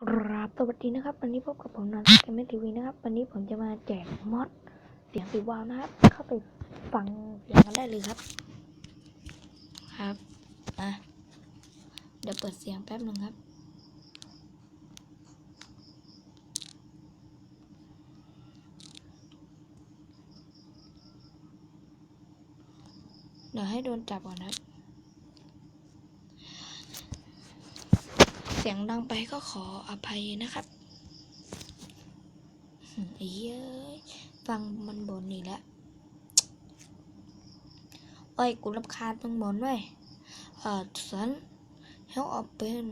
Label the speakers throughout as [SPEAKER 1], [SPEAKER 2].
[SPEAKER 1] กราบสวัสดีนะครับ วันนี้พบกับผมนอนเกมทีวีนะครับ วันนี้ผมจะมาแจกมอดเสียงสีวาวนะครับ เข้าไปฟังเสียงกันได้เลยครับ ครับอะเดี๋ยวเปิดเสียงแป๊บหนึ่งครับเดี๋ยวให้โดนจับก่อนนะครับ สียงดังไปก็ขออภัยนะครับหืมไอ้เย้ยฟังมันบ่นอีกแล้วโอ้ยกูรำคาญมึงบ่นไว้เออสันเฮลออเป็น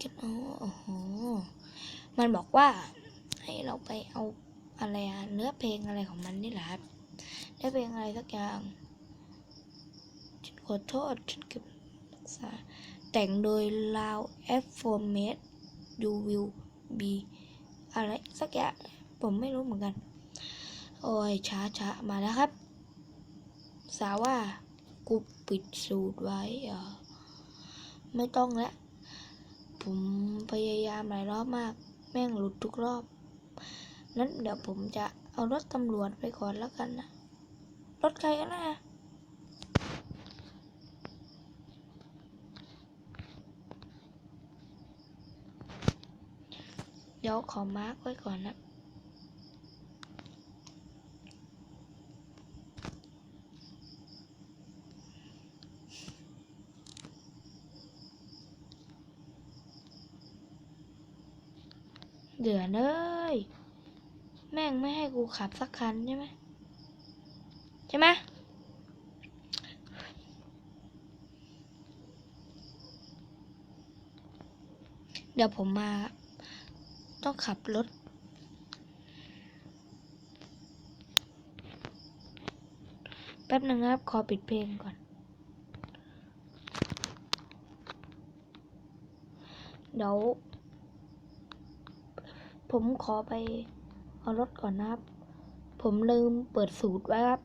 [SPEAKER 1] กันโอ้โหมันบอกว่า ให้เราไปเอาอะไรอะเนื้อเพลงอะไรของมันนี่แหละครับเนื้อเพลงอะไรสักอย่างฉันขอโทษฉันเก็บรักษา แต่งโดย Loud F Format You Will Be อะไรสักอย่าง ผมไม่รู้เหมือนกัน โอ้ยช้าช้ามาแล้วครับ สาว่ากูปิดสูตรไว้เออไม่ต้องแล้วผมพยายามหลายรอบมาก แม่งหลุดทุกรอบ นั้นเดี๋ยวผมจะเอารถตำรวจไปก่อนแล้วกันนะ รถใครกันนะ เดี๋ยวขอมาร์กไว้ก่อนนะเดือเนยแม่งไม่ให้กูขับสักคันใช่ไหมใช่ไหมเดี๋ยวผมมา ต้องขับรถ แป๊บหนึ่งครับ ขอปิดเพลงก่อน เดี๋ยว ผมขอไปเอารถก่อนนะครับ ผมลืมเปิดสูตรไว้ครับ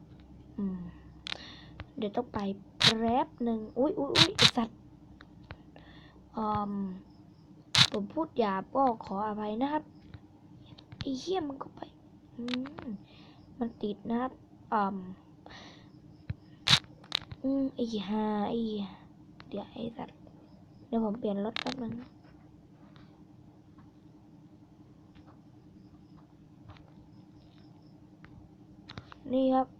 [SPEAKER 1] อืม เดี๋ยวต้องไปแป๊บหนึ่ง อุ้ยอุ้ยอุ้ยสัตว์อืม ผมพูดหยาบก็ขออภัยนะครับไอ้เหี้ยมันก็ไปอืมมันติดนะครับอืมอืมไอ้ห่าไอ้เดี๋ยวไอ้สัตว์เดี๋ยวผมเปลี่ยนรถแป๊บนึงนี่ครับ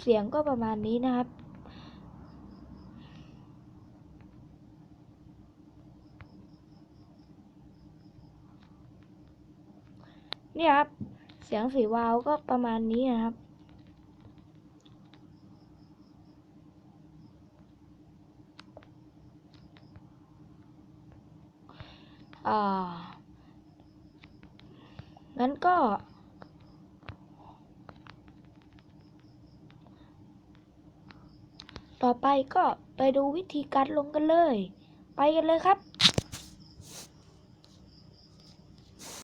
[SPEAKER 1] เสียงก็ประมาณนี้นะครับ เนี่ยครับ เสียงสีวาวก็ประมาณนี้นะครับอ่างั้นก็ ต่อไปก็ไปดูวิธีการลงกันเลย ไปกันเลยครับ